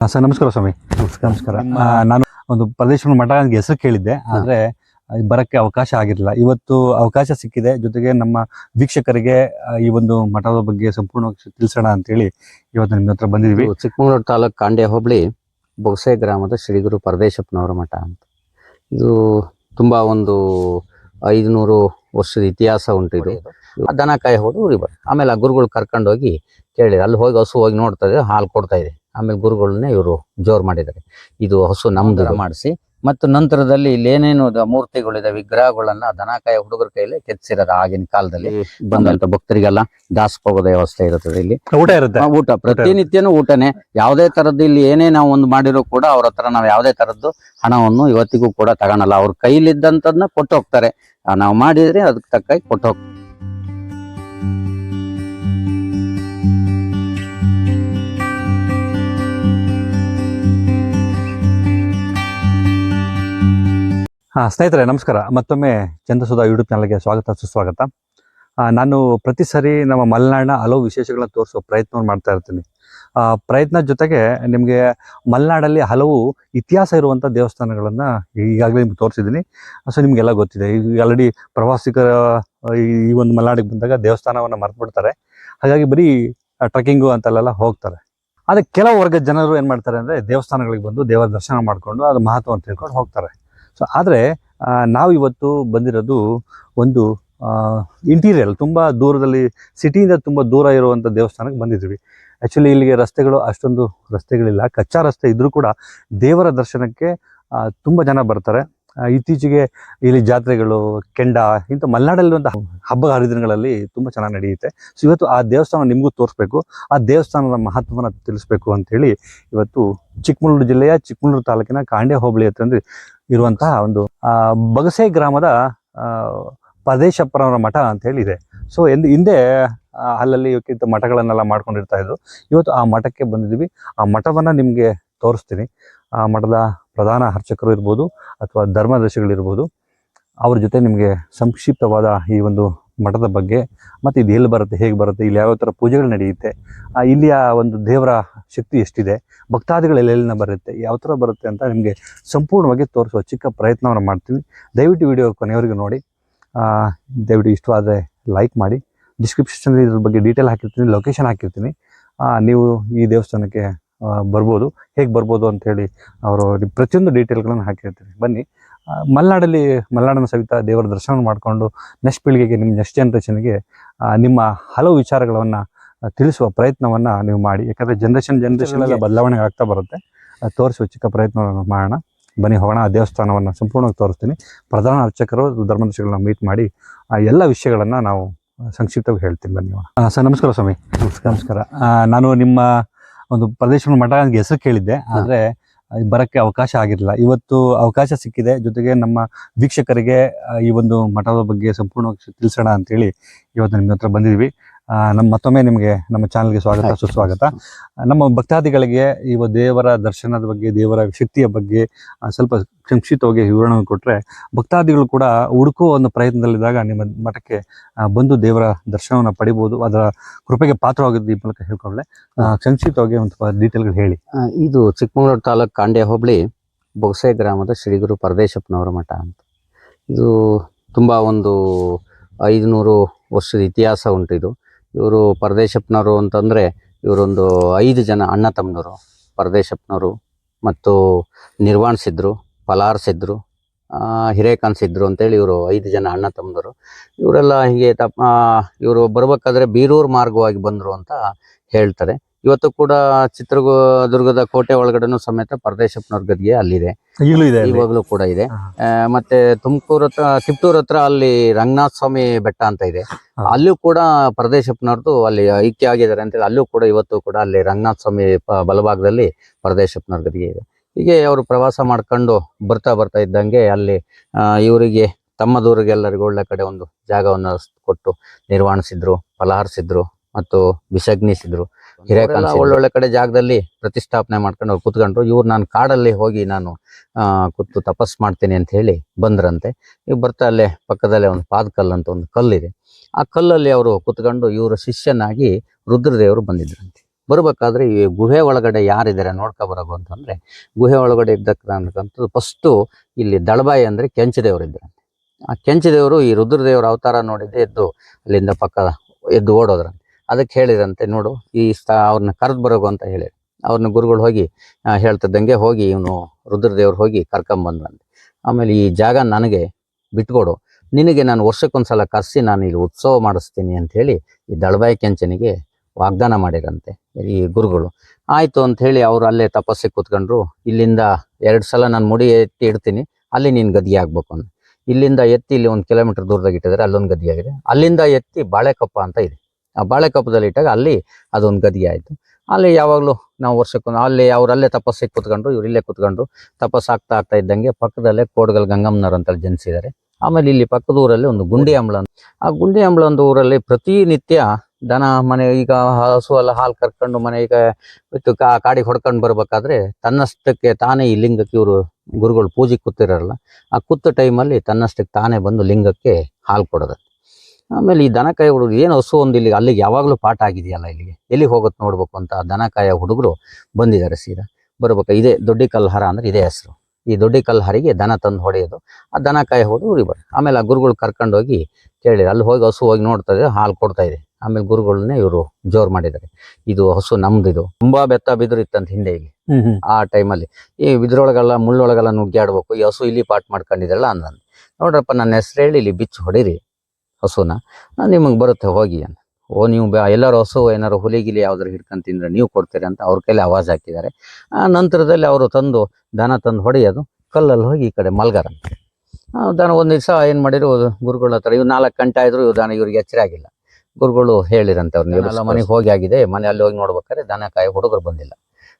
ಹಾ, ಸರ್ ನಮಸ್ಕಾರ ಸ್ವಾಮಿ. ನಮಸ್ಕಾರ ನಮಸ್ಕಾರ. ನಾನು ಒಂದು ಪ್ರದೇಶ ಮಠ ನನಗೆ ಹೆಸರು ಕೇಳಿದ್ದೆ. ಆದರೆ ಬರೋಕ್ಕೆ ಅವಕಾಶ ಆಗಿರಲಿಲ್ಲ. ಇವತ್ತು ಅವಕಾಶ ಸಿಕ್ಕಿದೆ. ಜೊತೆಗೆ ನಮ್ಮ ವೀಕ್ಷಕರಿಗೆ ಈ ಒಂದು ಮಠದ ಬಗ್ಗೆ ಸಂಪೂರ್ಣವಾಗಿ ತಿಳಿಸೋಣ ಅಂತೇಳಿ ಇವತ್ತು ನಿಮ್ಮ ಹತ್ರ ಬಂದಿದ್ವಿ. ಚಿಕ್ಕಮಗಳೂರು ತಾಲೂಕು ಕಾಂಡೆ ಹೋಬಳಿ ಬೊಗಸೆ ಗ್ರಾಮದ ಶ್ರೀಗುರು ಪರದೇಶಪ್ಪನವರ ಮಠ ಅಂತ. ಇದು ತುಂಬ ಒಂದು ಐದುನೂರು ವರ್ಷದ ಇತಿಹಾಸ ಉಂಟು ಇದು. ದನ ಕಾಯಿ ಹೊಡು ಊರಿಗೆ ಬರ್ ಆಮೇಲೆ ಆ ಗುರುಗಳು ಕರ್ಕೊಂಡೋಗಿ ಕೇಳಿ ಅಲ್ಲಿ ಹೋಗಿ ಹಸು ಹೋಗಿ ನೋಡ್ತಾ ಇದೆ ಹಾಲು ಕೊಡ್ತಾ ಇದೆ. ಆಮೇಲೆ ಗುರುಗಳನ್ನೇ ಇವರು ಜೋರ್ ಮಾಡಿದ್ದಾರೆ. ಇದು ಹಸು ನಮ್ದು ಮಾಡಿಸಿ. ಮತ್ತು ನಂತರದಲ್ಲಿ ಇಲ್ಲಿ ಏನೇನು ಮೂರ್ತಿಗಳಿದೆ ವಿಗ್ರಹಗಳನ್ನ ದನಕಾಯ ಹುಡುಗರ ಕೈಲಿ ಕೆತ್ತಿಸಿರೋದು ಆಗಿನ ಕಾಲದಲ್ಲಿ. ಬಂದಂತ ಭಕ್ತರಿಗೆಲ್ಲ ದಾಸೋಗದ ವ್ಯವಸ್ಥೆ ಇರುತ್ತದೆ ಇಲ್ಲಿ. ಊಟ ಇರುತ್ತೆ. ಊಟ. ಪ್ರತಿನಿತ್ಯನೂ ಊಟನೇ. ಯಾವುದೇ ತರದ್ದು ಇಲ್ಲಿ ಏನೇ ನಾವು ಒಂದು ಮಾಡಿರೋ ಕೂಡ ಅವ್ರ ಹತ್ರ ನಾವು ಯಾವುದೇ ತರದ್ದು ಹಣವನ್ನು ಇವತ್ತಿಗೂ ಕೂಡ ತಗೊಳಲ್ಲ. ಅವ್ರ ಕೈಲಿದ್ದಂತದ್ನ ಕೊಟ್ಟು ಹೋಗ್ತಾರೆ. ನಾವು ಮಾಡಿದ್ರೆ ಅದಕ್ಕೆ ತಕ್ಕಾಗಿ ಕೊಟ್ಟು ಹೋಗ್ತಾರೆ. ಹಾ, ಸ್ನೇಹಿತರೆ, ನಮಸ್ಕಾರ. ಮತ್ತೊಮ್ಮೆ ಚಂದ್ರಸುಧಾ ಯೂಟ್ಯೂಬ್ ಚಾನಲ್ಗೆ ಸ್ವಾಗತ, ಸುಸ್ವಾಗತ. ನಾನು ಪ್ರತಿ ಸರಿ ನಮ್ಮ ಮಲೆನಾಡಿನ ಹಲವು ವಿಶೇಷಗಳನ್ನ ತೋರಿಸೋ ಪ್ರಯತ್ನವನ್ನು ಮಾಡ್ತಾ ಇರ್ತೀನಿ. ಪ್ರಯತ್ನ ಜೊತೆಗೆ ನಿಮಗೆ ಮಲೆನಾಡಲ್ಲಿ ಹಲವು ಇತಿಹಾಸ ಇರುವಂಥ ದೇವಸ್ಥಾನಗಳನ್ನ ಈಗಾಗಲೇ ನಿಮ್ಗೆ ತೋರಿಸಿದ್ದೀನಿ. ಸೊ ನಿಮಗೆಲ್ಲ ಗೊತ್ತಿದೆ. ಈಗ ಆಲ್ರೆಡಿ ಪ್ರವಾಸಿಗರ ಈ ಒಂದು ಮಲೆನಾಡಿಗೆ ಬಂದಾಗ ದೇವಸ್ಥಾನವನ್ನು ಮರ್ತ್ಬಿಡ್ತಾರೆ. ಹಾಗಾಗಿ ಬರೀ ಟ್ರೆಕ್ಕಿಂಗು ಅಂತಲ್ಲೆಲ್ಲ ಹೋಗ್ತಾರೆ. ಆದರೆ ಕೆಲವು ವರ್ಗದ ಜನರು ಏನು ಮಾಡ್ತಾರೆ ಅಂದರೆ ದೇವಸ್ಥಾನಗಳಿಗೆ ಬಂದು ದೇವರ ದರ್ಶನ ಮಾಡಿಕೊಂಡು ಅದು ಅಂತ ತಿಳ್ಕೊಂಡು ಹೋಗ್ತಾರೆ. ಸೊ ಆದರೆ ನಾವು ಇವತ್ತು ಬಂದಿರೋದು ಒಂದು ಇಂಟೀರಿಯಲ್ ತುಂಬ ದೂರದಲ್ಲಿ ಸಿಟಿಯಿಂದ ತುಂಬ ದೂರ ಇರುವಂಥ ದೇವಸ್ಥಾನಕ್ಕೆ ಬಂದಿದ್ವಿ ಆ್ಯಕ್ಚುಲಿ ಇಲ್ಲಿಗೆ ರಸ್ತೆಗಳು ಅಷ್ಟೊಂದು ರಸ್ತೆಗಳಿಲ್ಲ. ಕಚ್ಚಾ ರಸ್ತೆ ಇದ್ದರೂ ಕೂಡ ದೇವರ ದರ್ಶನಕ್ಕೆ ತುಂಬ ಜನ ಬರ್ತಾರೆ. ಇತ್ತೀಚೆಗೆ ಇಲ್ಲಿ ಜಾತ್ರೆಗಳು, ಕೆಂಡ, ಇಂಥ ಮಲೆನಾಡಲ್ಲಿರುವಂಥ ಹಬ್ಬ ಹರಿದಿನಗಳಲ್ಲಿ ತುಂಬ ಚೆನ್ನಾಗಿ ನಡೆಯುತ್ತೆ. ಸೊ ಇವತ್ತು ಆ ದೇವಸ್ಥಾನ ನಿಮಗೂ ತೋರಿಸ್ಬೇಕು. ಆ ದೇವಸ್ಥಾನದ ಮಹತ್ವವನ್ನು ತಿಳಿಸ್ಬೇಕು ಅಂತೇಳಿ ಇವತ್ತು ಚಿಕ್ಕಮಗಳೂರು ಜಿಲ್ಲೆಯ ಚಿಕ್ಕಮಗಳೂರು ತಾಲೂಕಿನ ಕಾಂಡೆ ಹೋಬಳಿ ಹತ್ರ ಇರುವಂತಹ ಒಂದು ಬಗಸೆ ಗ್ರಾಮದ ಪರದೇಶಪ್ಪನವರ ಮಠ ಅಂತ ಹೇಳಿದೆ. ಸೊ ಎಂದು ಹಿಂದೆ ಅಲ್ಲಲ್ಲಿ ಇವಕ್ಕಿಂತ ಮಠಗಳನ್ನೆಲ್ಲ ಮಾಡ್ಕೊಂಡಿರ್ತಾ ಇದ್ರು. ಇವತ್ತು ಆ ಮಠಕ್ಕೆ ಬಂದಿದ್ದೀವಿ. ಆ ಮಠವನ್ನ ನಿಮಗೆ ತೋರಿಸ್ತೀನಿ. ಆ ಮಠದ ಪ್ರಧಾನ ಅರ್ಚಕರು ಇರ್ಬೋದು ಅಥವಾ ಧರ್ಮದರ್ಶಿಗಳಿರ್ಬೋದು. ಅವ್ರ ಜೊತೆ ನಿಮಗೆ ಸಂಕ್ಷಿಪ್ತವಾದ ಈ ಒಂದು ಮಠದ ಬಗ್ಗೆ ಮತ್ತು ಇದು ಎಲ್ಲಿ ಬರುತ್ತೆ ಹೇಗೆ ಬರುತ್ತೆ ಇಲ್ಲಿ ಯಾವ ಥರ ಪೂಜೆಗಳು ನಡೆಯುತ್ತೆ ಆ, ಇಲ್ಲಿಯ ಒಂದು ದೇವರ ಶಕ್ತಿ ಎಷ್ಟಿದೆ ಭಕ್ತಾದಿಗಳು ಎಲ್ಲೆಲ್ಲಿನ ಬರುತ್ತೆ ಯಾವ ಥರ ಬರುತ್ತೆ ಅಂತ ನಿಮಗೆ ಸಂಪೂರ್ಣವಾಗಿ ತೋರಿಸುವ ಚಿಕ್ಕ ಪ್ರಯತ್ನವನ್ನು ಮಾಡ್ತೀವಿ. ದಯವಿಟ್ಟು ವಿಡಿಯೋ ಕೊನೆಯವರೆಗೂ ನೋಡಿ. ಆ, ದಯವಿಟ್ಟು ಇಷ್ಟವಾದರೆ ಲೈಕ್ ಮಾಡಿ. ಡಿಸ್ಕ್ರಿಪ್ಷನಲ್ಲಿ ಇದ್ರ ಬಗ್ಗೆ ಡೀಟೇಲ್ ಹಾಕಿರ್ತೀನಿ ಲೊಕೇಶನ್ ಹಾಕಿರ್ತೀನಿ. ಆ, ನೀವು ಈ ದೇವಸ್ಥಾನಕ್ಕೆ ಆ, ಬರ್ಬೋದು. ಹೇಗೆ ಬರ್ಬೋದು ಅಂತೇಳಿ ಅವರು ಪ್ರತಿಯೊಂದು ಡೀಟೇಲ್ಗಳನ್ನು ಹಾಕಿರ್ತೀನಿ. ಬನ್ನಿ. ಆ, ಮಲೆನಾಡಲ್ಲಿ ಮಲೆನಾಡನ ಸವಿತ ದೇವರ ದರ್ಶನ ಮಾಡಿಕೊಂಡು ನೆಕ್ಸ್ಟ್ ಪೀಳಿಗೆಗೆ ನಿಮ್ಮ ನೆಕ್ಸ್ಟ್ ಜನ್ರೇಷನ್ಗೆ ನಿಮ್ಮ ಹಲವು ವಿಚಾರಗಳನ್ನು ತಿಳಿಸುವ ಪ್ರಯತ್ನವನ್ನು ನೀವು ಮಾಡಿ. ಯಾಕಂದರೆ ಜನ್ರೇಷನ್ ಜನ್ರೇಷನ್ ಎಲ್ಲ ಬದಲಾವಣೆ ಆಗ್ತಾ ಬರುತ್ತೆ. ತೋರಿಸುವ ಚಿಕ್ಕ ಪ್ರಯತ್ನವನ್ನು ಮಾಡೋಣ. ಬನ್ನಿ ಹೋಗೋಣ. ಆ ದೇವಸ್ಥಾನವನ್ನು ಸಂಪೂರ್ಣವಾಗಿ ತೋರಿಸ್ತೀನಿ. ಪ್ರಧಾನ ಅರ್ಚಕರು ಧರ್ಮದರ್ಶಿಗಳನ್ನ ಮೀಟ್ ಮಾಡಿ ಆ ಎಲ್ಲ ವಿಷಯಗಳನ್ನು ನಾವು ಸಂಕ್ಷಿಪ್ತವಾಗಿ ಹೇಳ್ತೀನಿ. ಬನ್ನಿ ಹೋಗೋಣ. ಸರ್ ನಮಸ್ಕಾರ ಸ್ವಾಮಿ. ನಮಸ್ಕಾರ. ನಮಸ್ಕಾರ. ನಾನು ನಿಮ್ಮ ಒಂದು ಪ್ರದೇಶ ಮಠ ಹೆಸರು ಕೇಳಿದ್ದೆ. ಆದರೆ ಬರಕ್ಕೆ ಅವಕಾಶ ಆಗಿರಲಿಲ್ಲ. ಇವತ್ತು ಅವಕಾಶ ಸಿಕ್ಕಿದೆ. ಜೊತೆಗೆ ನಮ್ಮ ವೀಕ್ಷಕರಿಗೆ ಈ ಒಂದು ಮಠದ ಬಗ್ಗೆ ಸಂಪೂರ್ಣವಾಗಿ ತಿಳಿಸೋಣ ಅಂತೇಳಿ ಇವತ್ತು ನಿಮ್ಮ ಹತ್ರ ಬಂದಿದ್ವಿ. ನಮ್ಮ ಮತ್ತೊಮ್ಮೆ ನಿಮಗೆ ನಮ್ಮ ಚಾನಲ್ಗೆ ಸ್ವಾಗತ ಸುಸ್ವಾಗತ. ನಮ್ಮ ಭಕ್ತಾದಿಗಳಿಗೆ ಈ ದೇವರ ದರ್ಶನದ ಬಗ್ಗೆ ದೇವರ ಶಕ್ತಿಯ ಬಗ್ಗೆ ಸ್ವಲ್ಪ ಸಂಕ್ಷಿಪ್ತವಾಗಿ ವಿವರಣೆ ಕೊಟ್ಟರೆ ಭಕ್ತಾದಿಗಳು ಕೂಡ ಹುಡುಕೋ ಒಂದು ಪ್ರಯತ್ನದಲ್ಲಿದ್ದಾಗ ನಿಮ್ಮ ಮಠಕ್ಕೆ ಬಂದು ದೇವರ ದರ್ಶನವನ್ನು ಪಡಿಬೋದು ಅದರ ಕೃಪೆಗೆ ಪಾತ್ರವಾಗಿದ್ದು ಈ ಮೂಲಕ ಹೇಳ್ಕೊಳ್ಳೆ ಸಂಕ್ಷಿಪ್ತವಾಗಿ ಒಂದು ಡೀಟೇಲ್ಗಳು ಹೇಳಿ. ಇದು ಚಿಕ್ಕಮಗಳೂರು ತಾಲೂಕು ಕಾಂಡೆ ಹೋಬಳಿ ಬೊಗಸೆ ಗ್ರಾಮದ ಶ್ರೀಗುರು ಪರದೇಶಪ್ಪನವರ ಮಠ ಅಂತ. ಇದು ತುಂಬ ಒಂದು ಐದುನೂರು ವರ್ಷದ ಇತಿಹಾಸ ಉಂಟು ಇದು. ಇವರು ಪರದೇಶಪ್ಪನವರು ಅಂತಂದ್ರೆ ಇವರೊಂದು ಐದು ಜನ ಅಣ್ಣ ತಮ್ಮನವರು. ಪರದೇಶಪ್ಪನವರು ಮತ್ತು ನಿರ್ವಾಣಿಸಿದ್ರು ಸಿದ್ರು ಪಲಾರ್ ಸಿದ್ರು ಆ, ಹಿರೇಕಾಂತ್ ಸಿದ್ರು ಅಂತೇಳಿ ಇವರು ಐದು ಜನ ಅಣ್ಣ ತಮ್ಮನವರು. ಇವರೆಲ್ಲ ಹೀಗೆ ತಪ್ಪ ಇವರು ಬರ್ಬೇಕಾದ್ರೆ ಬೀರೂರು ಮಾರ್ಗವಾಗಿ ಬಂದರು ಅಂತ ಹೇಳ್ತಾರೆ. ಇವತ್ತು ಕೂಡ ಚಿತ್ರದುರ್ಗದ ಕೋಟೆ ಒಳಗಡೆನೂ ಸಮೇತ ಪರದೇಶಪ್ಪನವ್ರ ಗದ್ಗೆ ಅಲ್ಲಿದೆ ಈಗಲೂ ಇದೆ ಅಲ್ಲಿ. ಇವಾಗಲೂ ಕೂಡ ಇದೆ ಹಾ. ಆ, ಮತ್ತೆ ತುಮಕೂರು ಹತ್ರ ತಿಪ್ಟೂರ್ ಹತ್ರ ಅಲ್ಲಿ ರಂಗನಾಥ ಸ್ವಾಮಿ ಬೆಟ್ಟ ಅಂತ ಇದೆ ಹಾ. ಅಲ್ಲೂ ಕೂಡ ಪರದೇಶಪ್ಪನವ್ರದ್ದು ಅಲ್ಲಿ ಐಕ್ಯ ಆಗಿದ್ದಾರೆ ಅಂತೇಳಿ ಅಲ್ಲೂ ಕೂಡ ಇವತ್ತು ಕೂಡ ಅಲ್ಲಿ ರಂಗನಾಥ ಸ್ವಾಮಿ ಪ- ಬಲಭಾಗದಲ್ಲಿ ಪರದೇಶಪ್ಪನವ್ರ ಗದ್ಗೆ ಇದೆ ಹೀಗೆ ಅವರು ಪ್ರವಾಸ ಮಾಡ್ಕೊಂಡು ಬರ್ತಾ ಬರ್ತಾ ಇದ್ದಂಗೆ ಅಲ್ಲಿ ಆ, ಇವರಿಗೆ ತಮ್ಮ ದೂರಿಗೆಲ್ಲರಿಗೂ ಒಳ್ಳೆ ಕಡೆ ಒಂದು ಜಾಗವನ್ನು ಕೊಟ್ಟು ನಿರ್ವಾಣಿಸಿದ್ರು ಫಲಹರಿಸಿದ್ರು ಮತ್ತು ಬಿಸಗ್ನಿಸಿದ್ರು ಹಿರೇಕಾಂತ್ ಒಳ್ಳೊಳ್ಳೆ ಕಡೆ ಜಾಗದಲ್ಲಿ ಪ್ರತಿಷ್ಠಾಪನೆ ಮಾಡ್ಕೊಂಡು ಅವ್ರು ಕುತ್ಕೊಂಡ್ರು. ಇವ್ರು ನಾನು ಕಾಡಲ್ಲಿ ಹೋಗಿ ನಾನು ಕುತ್ತು ಕೂತು ತಪಸ್ ಮಾಡ್ತೀನಿ ಅಂತ ಹೇಳಿ ಬಂದ್ರಂತೆ. ಈಗ ಬರ್ತಾ ಅಲ್ಲೇ ಪಕ್ಕದಲ್ಲೇ ಒಂದು ಪಾದಕಲ್ಲು ಅಂತ ಒಂದು ಕಲ್ಲಿದೆ. ಆ ಕಲ್ಲಲ್ಲಿ ಅವರು ಕುತ್ಕೊಂಡು ಇವರ ಶಿಷ್ಯನಾಗಿ ರುದ್ರದೇವರು ಬಂದಿದ್ರಂತೆ. ಬರ್ಬೇಕಾದ್ರೆ ಈ ಗುಹೆ ಒಳಗಡೆ ಯಾರಿದ್ದಾರೆ ನೋಡ್ಕೊ ಬರೋದು ಅಂತಂದ್ರೆ ಗುಹೆ ಒಳಗಡೆ ಇದ್ದಕ್ಕಂಥದ್ದು ಫಸ್ಟು ಇಲ್ಲಿ ದಳಬಾಯಿ ಅಂದ್ರೆ ಕೆಂಚದೇವರು ಇದ್ದಾರೆ ಆ ಕೆಂಚದೇವರು ಈ ರುದ್ರದೇವರ ಅವತಾರ ನೋಡಿದ್ದೆ ಎದ್ದು ಅಲ್ಲಿಂದ ಪಕ್ಕ ಎದ್ದು ಓಡೋದ್ರಂತೆ. ಅದಕ್ಕೆ ಹೇಳಿದಂತೆ ನೋಡು, ಈ ಸ್ಥ, ಅವ್ರನ್ನ ಕರೆದು ಬರೋಗು ಅಂತ ಹೇಳಿ. ಅವ್ರನ್ನ ಗುರುಗಳು ಹೋಗಿ ಹೇಳ್ತಿದ್ದಂಗೆ ಹೋಗಿ ಇವನು ರುದ್ರದೇವ್ರು ಹೋಗಿ ಕರ್ಕೊಂಬಂದ್ರಂತೆ ಆಮೇಲೆ ಈ ಜಾಗ ನನಗೆ ಬಿಟ್ಕೊಡು. ನಿನಗೆ ನಾನು ವರ್ಷಕ್ಕೊಂದ್ಸಲ ಕರೆಸಿ ನಾನು ಇಲ್ಲಿ ಉತ್ಸವ ಮಾಡಿಸ್ತೀನಿ ಅಂತ ಹೇಳಿ ಈ ದಳಬಾಯಿ ಕೆಂಚನಿಗೆ ವಾಗ್ದಾನ ಮಾಡಿರಂತೆ ಈ ಗುರುಗಳು. ಆಯಿತು ಅಂತ ಹೇಳಿ ಅವ್ರು ಅಲ್ಲೇ ತಪಸ್ಸಿಗೆ ಕೂತ್ಕೊಂಡ್ರು, ಇಲ್ಲಿಂದ ಎರಡು ಸಲ ನಾನು ಮುಡಿ ಎತ್ತಿ ಇಡ್ತೀನಿ, ಅಲ್ಲಿ ನೀನು ಗದ್ಗೆ ಆಗ್ಬೇಕು ಅಂತ ಇಲ್ಲಿಂದ ಎತ್ತಿ ಇಲ್ಲಿ ಒಂದು ಕಿಲೋಮೀಟರ್ ದೂರದಾಗ ಇಟ್ಟಿದ್ದಾರೆ ಅಲ್ಲೊಂದು ಗದ್ಗೆ ಆಗಿದೆ. ಅಲ್ಲಿಂದ ಎತ್ತಿ ಬಾಳೆಕಪ್ಪ ಅಂತ ಇದೆ. ಆ ಬಾಳೆಕಪ್ಪದಲ್ಲಿ ಇಟ್ಟಾಗ ಅಲ್ಲಿ ಅದೊಂದು ಗದಿ ಆಯಿತು. ಅಲ್ಲಿ ಯಾವಾಗಲೂ ನಾವು ವರ್ಷಕ್ಕೊಂದು ಅಲ್ಲಿ ಅವ್ರು ಅಲ್ಲೇ ತಪಸ್ಸಿಗೆ ಕೂತ್ಕೊಂಡ್ರು, ಇವ್ರು ಇಲ್ಲೇ ಕೂತ್ಕೊಂಡ್ರು. ತಪಸ್ಸು ಆಗ್ತಾ ಆಗ್ತಾ ಇದ್ದಂಗೆ ಪಕ್ಕದಲ್ಲೇ ಕೋಡ್ಗಲ್ ಗಂಗಮ್ಮನವ್ರು ಅಂತ ಜನಿಸಿದ್ದಾರೆ ಆಮೇಲೆ ಇಲ್ಲಿ ಪಕ್ಕದ ಊರಲ್ಲಿ ಒಂದು ಗುಂಡಿ ಅಂಬಳ ಆ ಗುಂಡಿ ಅಂಬಳ ಒಂದು ಊರಲ್ಲಿ ಪ್ರತಿನಿತ್ಯ ದನ ಮನೆ ಈಗ ಹಸು ಎಲ್ಲ ಹಾಲು ಕರ್ಕೊಂಡು ಮನೆ ಈಗ ಬಿಟ್ಟು ಕಾ ಕಾಡಿಗೆ ಹೊಡ್ಕೊಂಡು ಬರಬೇಕಾದ್ರೆ ತನ್ನಷ್ಟಕ್ಕೆ ತಾನೇ ಈ ಲಿಂಗಕ್ಕೆ ಇವರು ಗುರುಗಳು ಪೂಜೆ ಕೂತಿರಲ್ಲ. ಆ ಕೂತ ಟೈಮಲ್ಲಿ ತನ್ನಷ್ಟಕ್ಕೆ ತಾನೇ ಬಂದು ಲಿಂಗಕ್ಕೆ ಹಾಲು ಕೊಡೋದು. ಆಮೇಲೆ ಈ ದನಕಾಯ ಹುಡುಗರು ಏನು ಹಸು ಒಂದು ಇಲ್ಲಿ ಅಲ್ಲಿಗೆ ಯಾವಾಗಲೂ ಪಾಠ ಆಗಿದೆಯಲ್ಲ ಇಲ್ಲಿಗೆ? ಎಲ್ಲಿಗೆ ಹೋಗುತ್ತೆ ನೋಡ್ಬೇಕು ಅಂತ ದನಕಾಯ ದನ ಕಾಯ ಹುಡುಗರು ಬಂದಿದ್ದಾರೆ ಸೀದಾ. ಬರ್ಬೇಕು ಇದೇ ದೊಡ್ಡ ಕಲ್ಹಾರ ಅಂದ್ರೆ ಇದೇ ಹೆಸರು. ಈ ದೊಡ್ಡ ಕಲ್ಹಾರಿಗೆ ದನ ತಂದು ಹೊಡೆಯೋದು. ಆ ದನಕಾಯ ಹುಡುಗರು ಇವರು. ಆಮೇಲೆ ಆ ಗುರುಗಳು ಕರ್ಕೊಂಡೋಗಿ ಕೇಳಿದ್ರು ಅಲ್ಲಿ ಹೋಗಿ ಹಸು ಹೋಗಿ ನೋಡ್ತಾ ಇದೆ ಹಾಲು ಕೊಡ್ತಾ ಇದೆ. ಆಮೇಲೆ ಗುರುಗಳನ್ನೇ ಇವರು ಜೋರು ಮಾಡಿದ್ದಾರೆ. ಇದು ಹಸು ನಮ್ದು ಇದು ತುಂಬಾ ಬೆತ್ತ ಬಿದ್ರು ಇತ್ತಂತ ಹಿಂದೆ ಇಲ್ಲಿ. ಆ ಟೈಮಲ್ಲಿ ಈ ಬಿದ್ರೊಳಗೆಲ್ಲ ಮುಳ್ಳೊಳಗೆಲ್ಲ ನುಗ್ಗ್ಯಾಡ್ಬೇಕು. ಈ ಹಸು ಇಲ್ಲಿ ಪಾಟ್ ಮಾಡ್ಕೊಂಡಿದ್ರಲ್ಲ ಅಂದ್ರೆ ನೋಡ್ರಪ್ಪ ನನ್ನ ಹೆಸರು ಹೇಳಿ ಇಲ್ಲಿ ಬಿಚ್ಚು ಹೊಡೀರಿ. ಹಸುನ ನಿಮಗೆ ಬರುತ್ತೆ ಹೋಗಿ ಅಂತ ಓ ನೀವು ಬ- ಎಲ್ಲರೂ ಹಸು ಏನಾರು ಹುಲಿಗಿಲಿ ಯಾವ್ದಾರು ಹಿಡ್ಕೊಂಡು ತಿಂದ್ರೆ ನೀವು ಕೊಡ್ತೀರಿ ಅಂತ ಅವ್ರ ಕೈಲಿ ಆವಾಜ್ ಹಾಕಿದ್ದಾರೆ. ಆ ನಂತರದಲ್ಲಿ ಅವರು ತಂದು ದನ ತಂದು ಹೊಡೆಯೋದು ಕಲ್ಲಲ್ಲಿ ಹೋಗಿ ಈ ಕಡೆ ಮಲ್ಗಾರಂತೆ ಆ, ದನ ಒಂದು ದಿವಸ ಏನು ಮಾಡಿದ್ರು ಗುರುಗಳ ಹತ್ರ ಇವ್ ನಾಲ್ಕು ಗಂಟೆ ಆದರೂ ಇವ್ ದನ ಇವ್ರಿಗೆ ಎಚ್ಚರ ಆಗಿಲ್ಲ. ಗುರುಗಳು ಹೇಳಿರಂತೆ ಅವ್ರನ್ನ ಎಲ್ಲ ಮನೆಗೆ ಹೋಗಿ ಆಗಿದೆ ಮನೆ ಅಲ್ಲಿ ಹೋಗಿ ನೋಡ್ಬೇಕಾದ್ರೆ ದನ ಕಾಯಿ ಹುಡುಗರು ಬಂದಿಲ್ಲ.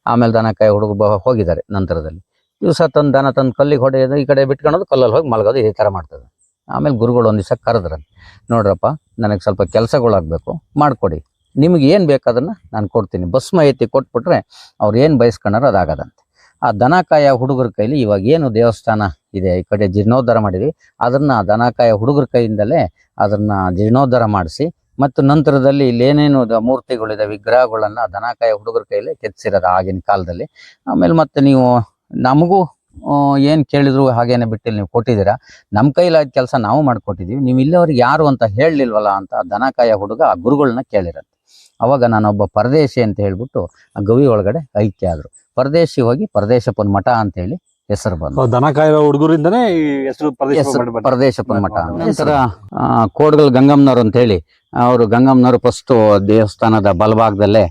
ಆಮೇಲೆ ದನ ಕಾಯಿ ಹುಡುಗರು ಬ ಹೋಗಿದ್ದಾರೆ ನಂತರದಲ್ಲಿ. ದಿವಸ ತಂದು ದನ ತಂದು ಕಲ್ಲಿಗೆ ಹೊಡೆಯೋದು ಈ ಕಡೆ ಬಿಟ್ಕೊಳೋದು ಕಲ್ಲಲ್ಲಿ ಹೋಗಿ ಮಲ್ಗೋದು ಈ ಥರ ಮಾಡ್ತದೆ. ಆಮೇಲೆ ಗುರುಗಳು ಒಂದು ದಿವಸ ಕರೆದ್ರಂತೆ, ನೋಡ್ರಪ್ಪ, ನನಗೆ ಸ್ವಲ್ಪ ಕೆಲಸಗಳಾಗಬೇಕು, ಮಾಡಿಕೊಡಿ. ನಿಮಗೆ ಏನು ಬೇಕಾದನ್ನ ನಾನು ಕೊಡ್ತೀನಿ. ಬಸ್ ಮಾಹಿತಿ ಕೊಟ್ಬಿಟ್ರೆ ಅವ್ರು ಏನು ಬಯಸ್ಕೊಂಡಾರೋ ಅದಾಗದಂತೆ ಆ ದನಕಾಯ ಹುಡುಗರ ಕೈಲಿ ಇವಾಗ ಏನು ದೇವಸ್ಥಾನ ಇದೆ, ಈ ಕಡೆ ಜೀರ್ಣೋದ್ಧಾರ ಮಾಡಿದ್ವಿ. ಅದನ್ನು ದನಕಾಯ ಹುಡುಗರ ಕೈಯಿಂದಲೇ ಅದನ್ನು ಜೀರ್ಣೋದ್ಧಾರ ಮಾಡಿಸಿ, ಮತ್ತು ನಂತರದಲ್ಲಿ ಇಲ್ಲಿ ದ- ಮೂರ್ತಿಗಳಿದೆ ವಿಗ್ರಹಗಳನ್ನು ದನಕಾಯ ಹುಡುಗರ ಕೈಲಿ ಕೆತ್ತಿಸಿರೋದು ಆಗಿನ ಕಾಲದಲ್ಲಿ. ಆಮೇಲೆ ಮತ್ತೆ ನೀವು ನಮಗೂ ಏನ್ ಕೇಳಿದ್ರು ಹಾಗೇನೆ ಬಿಟ್ಟಿಲ್ಲ ನೀವು ಕೊಟ್ಟಿದ್ದೀರಾ? ನಮ್ಮ ಕೈಲಾದ ಕೆಲಸ ನಾವು ಮಾಡ್ಕೊಟ್ಟಿದೀವಿ. ನೀವು ಇಲ್ಲಿವರೆಗೆ ಯಾರು ಅಂತ ಹೇಳಲಿಲ್ವಲ್ಲ ಅಂತ ದನಕಾಯ ಹುಡುಗ ಆ ಗುರುಗಳನ್ನ ಕೇಳಿರಂತೆ. ಅವಾಗ ನಾನೊಬ್ಬ ಪರದೇಶಿ ಅಂತ ಹೇಳ್ಬಿಟ್ಟು ಆ ಗವಿ ಒಳಗಡೆ ಐಕ್ಯ ಆದರು. ಪರದೇಶಿ ಹೋಗಿ ಪರದೇಶಪ್ಪನ ಮಠ ಅಂತ ಹೇಳಿ ಹೆಸರು ಬಂದು ದನಕಾಯ ಕಾಯುವ ಹುಡುಗರಿಂದನೇ ಹೆಸರು ಪ್ರದೇಶ ಹೆಸರು ಪರದೇಶಪ್ಪನ ಮಠ. ನಂತರ ಕೋಡ್ಗಲ್ ಗಂಗಮ್ಮನವ್ರು ಅಂತ ಹೇಳಿ ಅವರು ಗಂಗಮ್ಮನವರು ಫಸ್ಟ್ ದೇವಸ್ಥಾನದ ಬಲಭಾಗದಲ್ಲೇ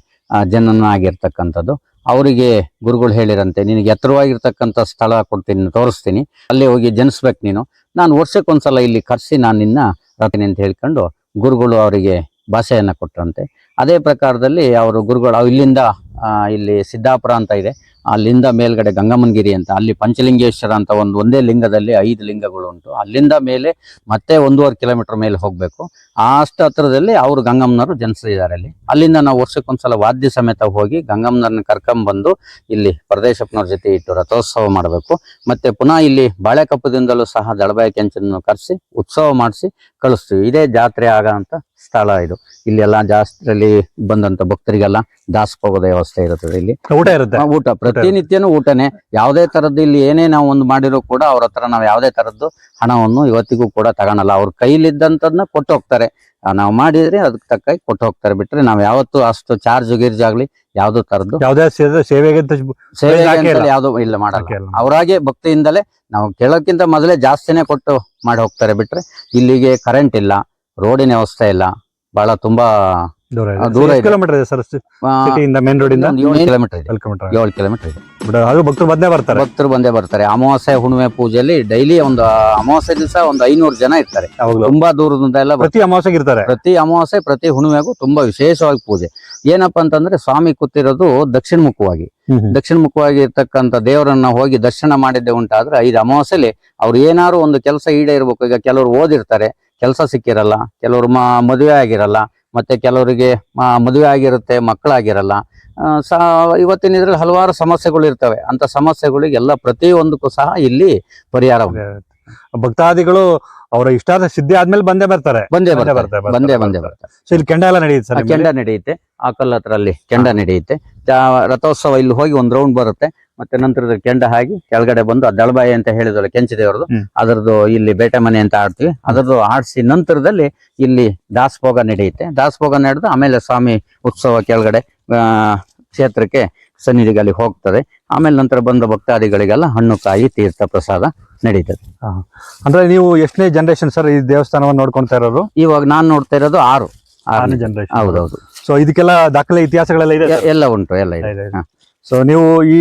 ಜನನಾಗಿರ್ತಕ್ಕಂಥದ್ದು. ಅವರಿಗೆ ಗುರುಗಳು ಹೇಳಿರಂತೆ, ನಿನಗೆ ಎತ್ತರವಾಗಿರ್ತಕ್ಕಂಥ ಸ್ಥಳ ಕೊಡ್ತೀನಿ, ತೋರಿಸ್ತೀನಿ, ಅಲ್ಲಿ ಹೋಗಿ ಜನಿಸ್ಬೇಕು ನೀನು. ನಾನು ವರ್ಷಕ್ಕೊಂದ್ಸಲ ಇಲ್ಲಿ ಕರೆಸಿ ನಾನು ನಿನ್ನ ರತೀನಿ ಅಂತ ಹೇಳ್ಕೊಂಡು ಗುರುಗಳು ಅವರಿಗೆ ಭಾಷೆಯನ್ನು ಕೊಟ್ಟರಂತೆ. ಅದೇ ಪ್ರಕಾರದಲ್ಲಿ ಅವರು ಗುರುಗಳು ಇಲ್ಲಿಂದ ಇಲ್ಲಿ ಸಿದ್ದಾಪುರ ಅಂತ ಇದೆ. ಅಲ್ಲಿಂದ ಮೇಲ್ಗಡೆ ಗಂಗಮ್ಮನಗಿರಿ ಅಂತ, ಅಲ್ಲಿ ಪಂಚಲಿಂಗೇಶ್ವರ ಅಂತ ಒಂದು ಒಂದೇ ಲಿಂಗದಲ್ಲಿ ಐದು ಲಿಂಗಗಳು ಉಂಟು ಅಲ್ಲಿಂದ ಮೇಲೆ ಮತ್ತೆ ಒಂದೂವರೆ ಕಿಲೋಮೀಟರ್ ಮೇಲೆ ಹೋಗ್ಬೇಕು. ಅಷ್ಟು ಹತ್ರದಲ್ಲಿ ಅವರು ಗಂಗಮ್ಮನವರು ಜನಿಸಿದ್ದಾರೆ ಅಲ್ಲಿ. ಅಲ್ಲಿಂದ ನಾವು ವರ್ಷಕ್ಕೊಂದ್ಸಲ ವಾದ್ಯ ಸಮೇತ ಹೋಗಿ ಗಂಗಮ್ಮನವ್ರನ್ನ ಕರ್ಕೊಂಬಂದು ಇಲ್ಲಿ ಪ್ರದೇಶಪ್ಪನವ್ರ ಜೊತೆ ಇಟ್ಟು ರಥೋತ್ಸವ ಮಾಡಬೇಕು. ಮತ್ತೆ ಪುನಃ ಇಲ್ಲಿ ಬಾಳೆಕಪ್ಪದಿಂದಲೂ ಸಹ ದಳಬಾಯಿ ಕೆಂಚನ್ನು ಕರೆಸಿ, ಉತ್ಸವ ಮಾಡಿಸಿ, ಕಳಿಸ್ತೀವಿ. ಇದೇ ಜಾತ್ರೆ ಆಗಂತ ಸ್ಥಳ ಇದು. ಇಲ್ಲಿ ಜಾಸ್ತಿ ಬಂದಂತ ಭಕ್ತರಿಗೆಲ್ಲ ದಾಸಭೋಗದ ವ್ಯವಸ್ಥೆ ಇರುತ್ತದೆ ಇಲ್ಲಿ. ಊಟ ಇರುತ್ತೆ. ಊಟ. ಪ್ರತಿನಿತ್ಯನೂ ಊಟನೇ. ಯಾವುದೇ ತರದ್ದು ಇಲ್ಲಿ ಏನೇ ನಾವು ಒಂದು ಮಾಡಿರೋ ಕೂಡ ಅವ್ರ ಹತ್ರ ನಾವು ಯಾವುದೇ ತರದ್ದು ಹಣವನ್ನು ಇವತ್ತಿಗೂ ಕೂಡ ತಗೊಳಲ್ಲ. ಅವ್ರ ಕೈಲಿದ್ದಂಥದ್ನ ಕೊಟ್ಟು ಹೋಗ್ತಾರೆ. ನಾವು ಮಾಡಿದ್ರೆ ಅದಕ್ಕೆ ತಕ್ಕಾಗಿ ಕೊಟ್ಟು ಹೋಗ್ತಾರೆ. ಬಿಟ್ರೆ ನಾವು ಯಾವತ್ತು ಅಷ್ಟು ಚಾರ್ಜ್ ಗಿರ್ಜ್ ಆಗ್ಲಿ ಯಾವ್ದು ತರದ್ದು ಯಾವ್ದೇ ಸೇವೆ- ಸೇವೆಗೆ ಅಂತ. ಯಾವ್ದು ಇಲ್ಲ ಮಾಡಲ್ಲ. ಅವರಾಗೆ ಭಕ್ತಿಯಿಂದಲೇ ನಾವು ಕೇಳೋಕ್ಕಿಂತ ಮೊದಲೇ ಜಾಸ್ತಿನೇ ಕೊಟ್ಟು ಮಾಡಿ ಹೋಗ್ತಾರೆ. ಬಿಟ್ರೆ ಇಲ್ಲಿಗೆ ಕರೆಂಟ್ ಇಲ್ಲ. ರೋಡಿನ ವ್ಯವಸ್ಥೆ ಇಲ್ಲ. ಬಹಳ ತುಂಬಾ ದೂರ ಆ, ದೂರ ಇದೆ. ಕಿಲೋಮೀಟರ್ ಇದೆ ಸರ್ ಸಿಟಿಯಿಂದ ಮೇನ್ ರೋಡ್ ಏಳು ಕಿಲೋಮೀಟರ್ ಇದೆ. ಕಿಲೋಮೀಟರ್ ಏಳು ಕಿಲೋಮೀಟರ್ ಇದೆ. ಅದು ಭಕ್ತರು ಬಂದೇ ಬರ್ತಾರೆ? ಭಕ್ತರು ಬಂದೇ ಬರ್ತಾರೆ. ಅಮಾವಾಸ್ಯೆ ಹುಣ್ಣಿಮೆ ಪೂಜೆಯಲ್ಲಿ ಡೈಲಿ ಒಂದು ಅಮಾವಾಸ್ಯೆ ದಿವಸ ಒಂದು ಐನೂರು ಜನ ಇರ್ತಾರೆ. ಯಾವಾಗ್ಲೂ. ತುಂಬಾ ದೂರದಿಂದ ಎಲ್ಲ ಬರ್ತಾರೆ. ಪ್ರತಿ ಅಮಾವಾಸ್ಯೆಗೆ ಇರ್ತಾರೆ? ಪ್ರತಿ ಅಮಾವಾಸ್ಯೆ ಪ್ರತಿ ಹುಣ್ಣಿಮೆಗೂ ತುಂಬಾ ವಿಶೇಷವಾಗಿ ಪೂಜೆ. ಏನಪ್ಪಾ ಅಂತಂದ್ರೆ ಸ್ವಾಮಿ ಕೂತಿರೋದು ದಕ್ಷಿಣ ಮುಖವಾಗಿ. ದಕ್ಷಿಣ ಮುಖವಾಗಿ ಇರ್ತಕ್ಕಂಥ ದೇವರನ್ನ ಹೋಗಿ ದರ್ಶನ ಮಾಡಿದ್ದೆ ಉಂಟಾದ್ರೆ ಐದು ಅಮಾವಾಸ್ಯೆಲಿ ಅವ್ರು ಏನಾರು ಒಂದು ಕೆಲಸ ಈಡೇರ್ಬೇಕು. ಈಗ ಕೆಲವರು ಓದಿರ್ತಾರೆ. ಕೆಲಸ ಸಿಕ್ಕಿರಲ್ಲ ಕೆಲವರು ಮ ಮದುವೆ ಆಗಿರಲ್ಲ ಮತ್ತೆ ಕೆಲವರಿಗೆ ಮದುವೆ ಆಗಿರುತ್ತೆ ಮಕ್ಕಳಾಗಿರಲ್ಲ ಆ, ಸ ಇವತ್ತಿನ ಇದರಲ್ಲಿ ಹಲವಾರು ಸಮಸ್ಯೆಗಳು ಇರ್ತವೆ. ಅಂತ ಸಮಸ್ಯೆಗಳಿಗೆಲ್ಲ ಪ್ರತಿಯೊಂದಕ್ಕೂ ಸಹ ಇಲ್ಲಿ ಪರಿಹಾರ. ಭಕ್ತಾದಿಗಳು ಅವರ ಇಷ್ಟಾರ್ಥ ಸಿದ್ಧಿ ಆದ್ಮೇಲೆ ಬಂದೇ ಬರ್ತಾರೆ. ಬಂದೇ ಬಂದೇ ಬರ್ತಾರೆ. ಬಂದೇ ಬಂದೇ ಬರ್ತಾರೆ. ಸೊ ಇಲ್ಲಿ ಕೆಂಡ ಎಲ್ಲ ನಡೆಯುತ್ತೆ ಸರ್ ಕೆಂಡ ನಡೆಯುತ್ತೆ. ಆ ಹತ್ರ ಅಲ್ಲಿ ಕೆಂಡ ನಡೆಯುತ್ತೆ. ರಥೋತ್ಸವ ಇಲ್ಲಿ ಹೋಗಿ ಒಂದ್ ರೌಂಡ್ ಬರುತ್ತೆ. ಮತ್ತೆ ನಂತರದ ಕೆಂಡ ಹಾಕಿ ಕೆಳಗಡೆ ಬಂದು ಆ ದಳಬಾಯಿ ಅಂತ ಹೇಳಿದ್ರು ಕೆಂಚದೇವ್ರದ್ದು ದೇವರದು. ಅದರದ್ದು ಇಲ್ಲಿ ಬೇಟೆ ಮನೆ ಅಂತ ಆಡ್ತೀವಿ. ಅದರದ್ದು ಆಡಿಸಿ ನಂತರದಲ್ಲಿ ಇಲ್ಲಿ ದಾಸಭೋಗ ನಡೆಯುತ್ತೆ. ದಾಸಭೋಗ ನಡೆದು ಆಮೇಲೆ ಸ್ವಾಮಿ ಉತ್ಸವ ಕೆಳಗಡೆ ಕ್ಷೇತ್ರಕ್ಕೆ ಸನ್ನಿಧಿಗೆ ಅಲ್ಲಿ ಹೋಗ್ತದೆ. ಆಮೇಲೆ ನಂತರ ಬಂದ ಭಕ್ತಾದಿಗಳಿಗೆಲ್ಲ ಹಣ್ಣು ಕಾಯಿ ತೀರ್ಥ ಪ್ರಸಾದ ನಡೀತದೆ. ಅಂದ್ರೆ ನೀವು ಎಷ್ಟನೇ ಜನರೇಷನ್ ಸರ್ ಈ ದೇವಸ್ಥಾನವನ್ನು ನೋಡ್ಕೊಂತಾ ಇರೋದು? ಇವಾಗ ನಾನು ನೋಡ್ತಾ ಇರೋದು ಆರು. ಆರನೇ ಜನರೇಷನ್ ಹೌದೌದು. ಸೊ ಇದಕ್ಕೆಲ್ಲ ದಾಖಲೆ ಇತಿಹಾಸಗಳೆಲ್ಲ ಇದೆ ಎಲ್ಲ ಉಂಟು ಎಲ್ಲ ಇದೆ. ಸೊ ನೀವು ಈ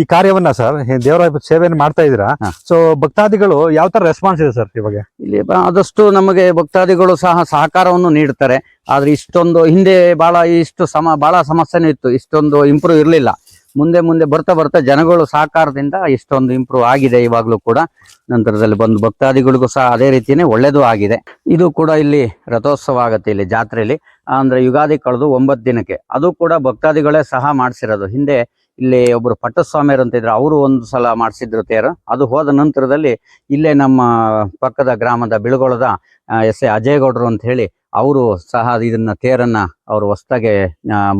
ಈ ಕಾರ್ಯವನ್ನ ಸರ್ ದೇವರ ಸೇವೆಯನ್ನು ಮಾಡ್ತಾ ಇದ್ದೀರಾ. ಸೊ ಭಕ್ತಾದಿಗಳು ಯಾವ ತರ ರೆಸ್ಪಾನ್ಸ್ ಇದೆ ಸರ್ ಇವಾಗ? ಇಲ್ಲಿ ಆದಷ್ಟು ನಮಗೆ ಭಕ್ತಾದಿಗಳು ಸಹ ಸಹಕಾರವನ್ನು ನೀಡುತ್ತಾರೆ ಆದ್ರೆ ಇಷ್ಟೊಂದು ಹಿಂದೆ ಬಹಳ ಇಷ್ಟು ಸಮ ಬಹಳ ಸಮಸ್ಯೆನೂ ಇತ್ತು. ಇಷ್ಟೊಂದು ಇಂಪ್ರೂವ್ ಇರಲಿಲ್ಲ. ಮುಂದೆ ಮುಂದೆ ಬರ್ತಾ ಬರ್ತಾ ಜನಗಳು ಸಹಕಾರದಿಂದ ಇಷ್ಟೊಂದು ಇಂಪ್ರೂವ್ ಆಗಿದೆ ಇವಾಗಲೂ ಕೂಡ. ನಂತರದಲ್ಲಿ ಬಂದು ಭಕ್ತಾದಿಗಳಿಗೂ ಸಹ ಅದೇ ರೀತಿಯೇ ಒಳ್ಳೇದು ಆಗಿದೆ. ಇದು ಕೂಡ ಇಲ್ಲಿ ರಥೋತ್ಸವ ಆಗುತ್ತೆ ಇಲ್ಲಿ ಜಾತ್ರೆಯಲ್ಲಿ. ಅಂದ್ರೆ ಯುಗಾದಿ ಕಳೆದು ಒಂಬತ್ತು ದಿನಕ್ಕೆ. ಅದು ಕೂಡ ಭಕ್ತಾದಿಗಳೇ ಸಹ ಮಾಡಿಸಿರೋದು. ಹಿಂದೆ ಇಲ್ಲಿ ಒಬ್ರು ಪಟ್ಟಸ್ವಾಮಿಯರು ಅಂತ ಇದ್ರು, ಅವರು ಒಂದು ಸಲ ಮಾಡಿಸಿದ್ರು ತೇರು. ಅದು ಹೋದ ನಂತರದಲ್ಲಿ ಇಲ್ಲೇ ನಮ್ಮ ಪಕ್ಕದ ಗ್ರಾಮದ ಬಿಳುಗೊಳದ ಎಸ್ ಎ ಅಜಯಗೌಡರು ಅಂತ ಹೇಳಿ ಅವರು ಸಹ ಇದನ್ನ ತೇರನ್ನ ಅವರು ಹೊಸದಾಗೆ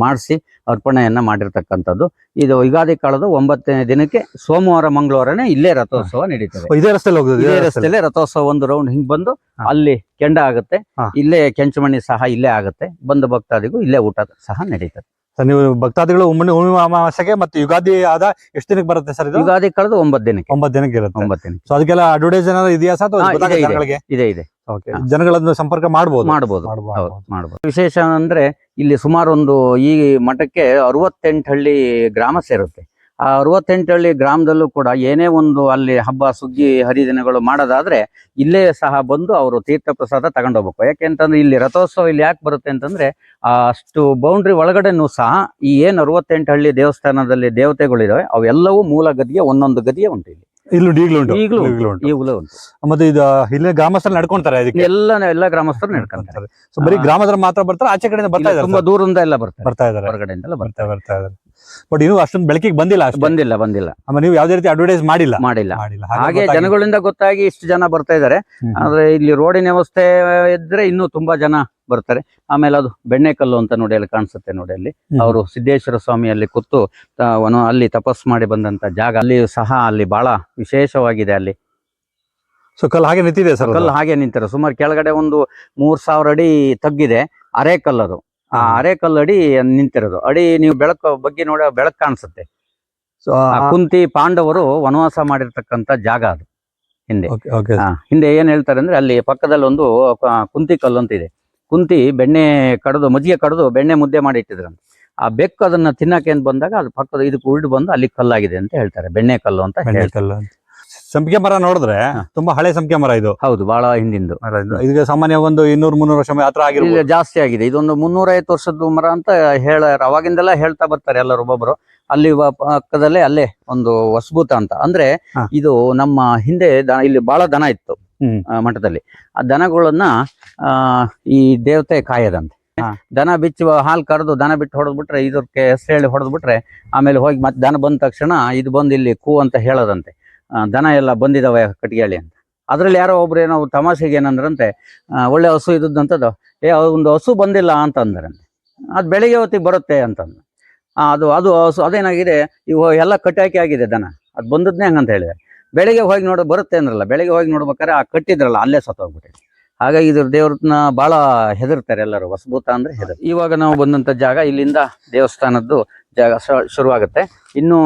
ಮಾಡಿಸಿ ಅರ್ಪಣೆಯನ್ನ ಮಾಡಿರ್ತಕ್ಕಂಥದ್ದು. ಇದು ಯುಗಾದಿ ಕಾಲದ ಒಂಬತ್ತನೇ ದಿನಕ್ಕೆ ಸೋಮವಾರ ಮಂಗಳವಾರನೇ ಇಲ್ಲೇ ರಥೋತ್ಸವ ನಡೀತದೆ. ಇದೇ ರಸ್ತೆಯಲ್ಲಿ ಇದೇ ರಸ್ತೆಯಲ್ಲಿ ರಥೋತ್ಸವ ಒಂದು ರೌಂಡ್ ಹಿಂಗ್ ಬಂದು ಅಲ್ಲಿ ಕೆಂಡ ಆಗುತ್ತೆ. ಇಲ್ಲೇ ಕೆಂಚಮಣಿ ಸಹ ಇಲ್ಲೇ ಆಗುತ್ತೆ. ಬಂದ ಭಕ್ತಾದಿಗೂ ಇಲ್ಲೇ ಊಟ ಸಹ ನಡೀತದೆ. ಸರ್, ನೀವು ಭಕ್ತಾದಿಗಳು ಉಮ್ಮನಿ ಹುಣ್ಣಿಮೆ ಅಮಾವಾಸ್ಯೆಗೆ ಮತ್ತೆ ಯುಗಾದಿ ಆದ ಎಷ್ಟು ದಿನಕ್ಕೆ ಬರುತ್ತೆ ಸರ್ ಇದು? ಯುಗಾದಿ ಕಳೆದು ಒಂಬತ್ತು ದಿನಕ್ಕೆ. ಒಂಬತ್ತು ದಿನಕ್ಕೆ ಇರುತ್ತೆ. ಒಂಬತ್ತು ದಿನ ಸೊ ಅದಕ್ಕೆಲ್ಲ ಅಡ್ವರ್ಟೈಸ್ ಏನಾದ್ರೂ ಇದೆಯಾ ಸರ್ ಅಥವಾ ಗೊತ್ತಾಗತ್ತಾ. ಜನಗಳಿಗೆ? ಇದೆ ಇದೆ. ಓಕೆ. ಜನಗಳನ್ನ ಸಂಪರ್ಕ ಮಾಡ್ಬೋದು? ಮಾಡ್ಬೋದು. ಹೌದು. ಮಾಡ್ಬೋದು. ವಿಶೇಷ ಅಂದ್ರೆ ಇಲ್ಲಿ ಸುಮಾರು ಒಂದು ಈ ಮಠಕ್ಕೆ ಅರವತ್ತೆಂಟು ಹಳ್ಳಿ ಗ್ರಾಮ ಸೇರುತ್ತೆ. ಆ ಅರವತ್ತೆಂಟು ಹಳ್ಳಿ ಗ್ರಾಮದಲ್ಲೂ ಕೂಡ ಏನೇ ಒಂದು ಅಲ್ಲಿ ಹಬ್ಬ ಸುಗ್ಗಿ ಹರಿದಿನಗಳು ಮಾಡೋದಾದ್ರೆ ಇಲ್ಲೇ ಸಹ ಬಂದು ಅವರು ತೀರ್ಥ ಪ್ರಸಾದ ತಗೊಂಡೋಗ್ಬೇಕು ಯಾಕೆಂತಂದ್ರೆ ಇಲ್ಲಿ ರಥೋತ್ಸವ ಇಲ್ಲಿ ಯಾಕೆ ಬರುತ್ತೆ ಅಂತಂದ್ರೆ ಆ ಅಷ್ಟು ಬೌಂಡ್ರಿ ಒಳಗಡೆನೂ ಸಹ ಈ ಏನು ಅರವತ್ತೆಂಟು ಹಳ್ಳಿ ದೇವಸ್ಥಾನದಲ್ಲಿ ದೇವತೆಗಳಿದಾವೆ ಅವೆಲ್ಲವೂ ಮೂಲ ಗದಿಗೆ ಒಂದೊಂದು ಗದಿಗೆ ಉಂಟು ಇಲ್ಲಿ. ಇಲ್ಲೂ ಈಗಲೂ ಉಂಟು? ಈಗಲೂ ಈಗಲೂ ಉಂಟು. ಈಗಲೂ ಉಂಟು. ಮತ್ತೆ ಇದು ಇಲ್ಲಿ ಗ್ರಾಮಸ್ಥರು ನಡ್ಕೊಂತಾರೆ ಅದಕ್ಕೆ ಎಲ್ಲ ಎಲ್ಲ ಗ್ರಾಮಸ್ಥರು ನಡ್ಕೊಂತಾರೆ. ಸೊ ಬರೀ ಹಾ. ಗ್ರಾಮದವ್ರು ಮಾತ್ರ ಬರ್ತಾರೆ ಆಚೆ ಕಡೆಯಿಂದ ಬರ್ತಾ ಇದ್ದಾರೆ ತುಂಬಾ ದೂರದಿಂದ ಎಲ್ಲ ಬರ್ತಾರೆ. ಬರ್ತಾ ಇದ್ದಾರೆ. ಹೊರಗಡೆಯಿಂದ ಬರ್ತಾ ಬರ್ತಾ ಇದ್ದಾರೆ. ಬಟ್ ಇನ್ನು ಅಷ್ಟೊಂದು ಬೆಳಕಿಗೆ ಬಂದಿಲ್ಲ ಅಷ್ಟೇ. ಬಂದಿಲ್ಲ ಬಂದಿಲ್ಲ. ಆಮೇಲೆ ನೀವು ಯಾವ್ದೇ ರೀತಿ ಅಡ್ವರ್ಟೈಸ್ ಮಾಡಿಲ್ಲ. ಮಾಡಿಲ್ಲ. ಮಾಡಿಲ್ಲ. ಹಾಗೆ ಜನಗಳಿಂದ ಗೊತ್ತಾಗಿ ಇಷ್ಟು ಜನ ಬರ್ತಾ ಇದ್ದಾರೆ. ಆದ್ರೆ ಇಲ್ಲಿ ರೋಡಿನ ವ್ಯವಸ್ಥೆ ಇದ್ರೆ ಇನ್ನೂ ತುಂಬಾ ಜನ ಬರ್ತಾರೆ. ಆಮೇಲೆ ಅದು ಬೆಣ್ಣೆಕಲ್ಲು ಅಂತ ನೋಡಿ ಅಲ್ಲಿ ಕಾಣಿಸುತ್ತೆ ನೋಡಿ ಅಲ್ಲಿ. ಅವರು ಸಿದ್ದೇಶ್ವರ ಸ್ವಾಮಿ ಅಲ್ಲಿ ಕೂತು ಅಲ್ಲಿ ತಪಸ್ ಮಾಡಿ ಬಂದಂತ ಜಾಗ. ಅಲ್ಲಿ ಸಹ ಅಲ್ಲಿ ಬಹಳ ವಿಶೇಷವಾಗಿದೆ ಅಲ್ಲಿ. ಸೊ ಕಲ್ಲು ಹಾಗೆ ನಿಂತಿದೆ ಸರ್ ಕಲ್ಲು ಹಾಗೆ ನಿಂತಾರೆ ಸುಮಾರು ಕೆಳಗಡೆ ಒಂದು ಮೂರ್ ಸಾವಿರ ಅಡಿ ತಗ್ಗಿದೆ. ಅರೆ ಕಲ್ಲದು. ಆ ಅರೆಕಲ್ಲು ಅರೆ ಕಲ್ಲು ಅಡಿ ನಿಂತಿರೋದು. ಅಡಿ ನೀವು ಬೆಳಕು ಬಗ್ಗೆ ನೋಡ ಬೆಳಕು ಕಾಣಿಸುತ್ತೆ. ಸೊ ಕುಂತಿ ಪಾಂಡವರು ವನವಾಸ ಮಾಡಿರ್ತಕ್ಕಂಥ ಜಾಗ ಅದು ಹಿಂದೆ. ಹಿಂದೆ ಏನ್ ಹೇಳ್ತಾರೆ ಅಂದ್ರೆ ಅಲ್ಲಿ ಪಕ್ಕದಲ್ಲಿ ಒಂದು ಕುಂತಿ ಕಲ್ಲು ಅಂತ ಇದೆ. ಕುಂತಿ ಬೆಣ್ಣೆ ಕಡ್ದು ಮಜ್ಜಿಗೆ ಕಡ್ದು ಬೆಣ್ಣೆ ಮುದ್ದೆ ಮಾಡಿ ಇಟ್ಟಿದ್ರಂತ. ಆ ಬೆಕ್ಕು ಅದನ್ನ ತಿನ್ನಕ್ಕೆ ಅಂತ ಬಂದಾಗ ಅದು ಪಕ್ಕದ ಇದಕ್ಕೆ ಉಳಿದು ಬಂದು ಅಲ್ಲಿ ಕಲ್ಲಾಗಿದೆ ಅಂತ ಹೇಳ್ತಾರೆ. ಬೆಣ್ಣೆ ಕಲ್ಲು ಅಂತ ಹೇಳ್ತಾರೆ. ಸಂಪಿಗೆ ಮರ ನೋಡಿದ್ರೆ ತುಂಬಾ ಹಳೆ ಸಂಪಿಗೆ ಮರ ಇದು. ಹೌದು ಬಹಳ ಹಿಂದಿಂದು. ಇದು. ಇದಕ್ಕೆ ಸಾಮಾನ್ಯ ಒಂದು ಇನ್ನೂರು ಮುನ್ನೂರು ವರ್ಷ ಹತ್ರ ಆಗಿರ್ಬೋದು. ಇಲ್ಲಿ ಜಾಸ್ತಿ ಆಗಿದೆ. ಇದೊಂದು ಮುನ್ನೂರೈವತ್ತು ವರ್ಷದ ಮರ ಅಂತ ಹೇಳ ಅವಾಗಿಂದೆಲ್ಲ ಹೇಳ್ತಾ ಬರ್ತಾರೆ ಎಲ್ಲರೂ ಒಬ್ಬೊಬ್ರು. ಅಲ್ಲಿ ಪಕ್ಕದಲ್ಲೇ ಅಲ್ಲೇ ಒಂದು ಹೊಸಭೂತ ಅಂತ. ಅಂದ್ರೆ ಇದು ನಮ್ಮ ಹಿಂದೆ ಇಲ್ಲಿ ಬಹಳ ದನ ಇತ್ತು ಮಠದಲ್ಲಿ. ಆ ದನಗಳನ್ನ ಆ ಈ ದೇವತೆ ಕಾಯದಂತೆ. ದನ ಬಿಚ್ಚುವ ಹಾಲು ಕರೆದು ದನ ಬಿಟ್ಟು ಹೊಡೆದ್ಬಿಟ್ರೆ ಇದಕ್ಕೆ ಹೆಸರು ಹೇಳಿ ಹೊಡೆದ್ಬಿಟ್ರೆ ಆಮೇಲೆ ಹೋಗಿ ಮತ್ತೆ ದನ ಬಂದ ತಕ್ಷಣ ಇದು ಬಂದು ಇಲ್ಲಿ ಕೂ ಅಂತ ಹೇಳೋದಂತೆ. ದನ ಎಲ್ಲ ಬಂದಿದಾವೆ ಕಟ್ಗೆಳಿ ಅಂತ. ಅದ್ರಲ್ಲಿ ಯಾರೋ ಒಬ್ರು ಏನೋ ತಮಾಷೆಗೆ ಏನಂದ್ರಂತೆ ಒಳ್ಳೆ ಹಸು ಇದ್ದದ್ದಂಥದ್ದು ಏ ಒಂದು ಹಸು ಬಂದಿಲ್ಲ ಅಂತ ಅಂದ್ರಂತೆ. ಅದು ಬೆಳಿಗ್ಗೆ ಹೊತ್ತಿಗೆ ಬರುತ್ತೆ ಅಂತಂದು. ಅದು ಅದು ಹಸು, ಅದೇನಾಗಿದೆ ಇವು ಎಲ್ಲ ಕಟ್ಟಾಕಿ ಆಗಿದೆ ದನ. ಅದು ಬಂದದ್ನೇ ಹಂಗಂತ ಹೇಳಿದೆ ಬೆಳಿಗ್ಗೆ ಹೋಗಿ ನೋಡ ಬರುತ್ತೆ ಅಂದ್ರಲ್ಲ, ಬೆಳಿಗ್ಗೆ ಹೋಗಿ ನೋಡ್ಬೇಕಾದ್ರೆ ಆ ಕಟ್ಟಿದ್ರಲ್ಲ, ಅಲ್ಲೇ ಸತ್ತೋಗ್ಬಿಟ್ಟಿದೆ. ಹಾಗಾಗಿ ಇದ್ರ ದೇವ್ರನ್ನ ಭಾಳ ಹೆದರ್ತಾರೆ ಎಲ್ಲರೂ, ಹೊಸಭೂತ ಅಂದರೆ ಹೆದರ್ ಇವಾಗ ನಾವು ಬಂದಂಥ ಜಾಗ ಇಲ್ಲಿಂದ ದೇವಸ್ಥಾನದ್ದು ಜಾಗ ಶುರುವಾಗುತ್ತೆ. ಇನ್ನು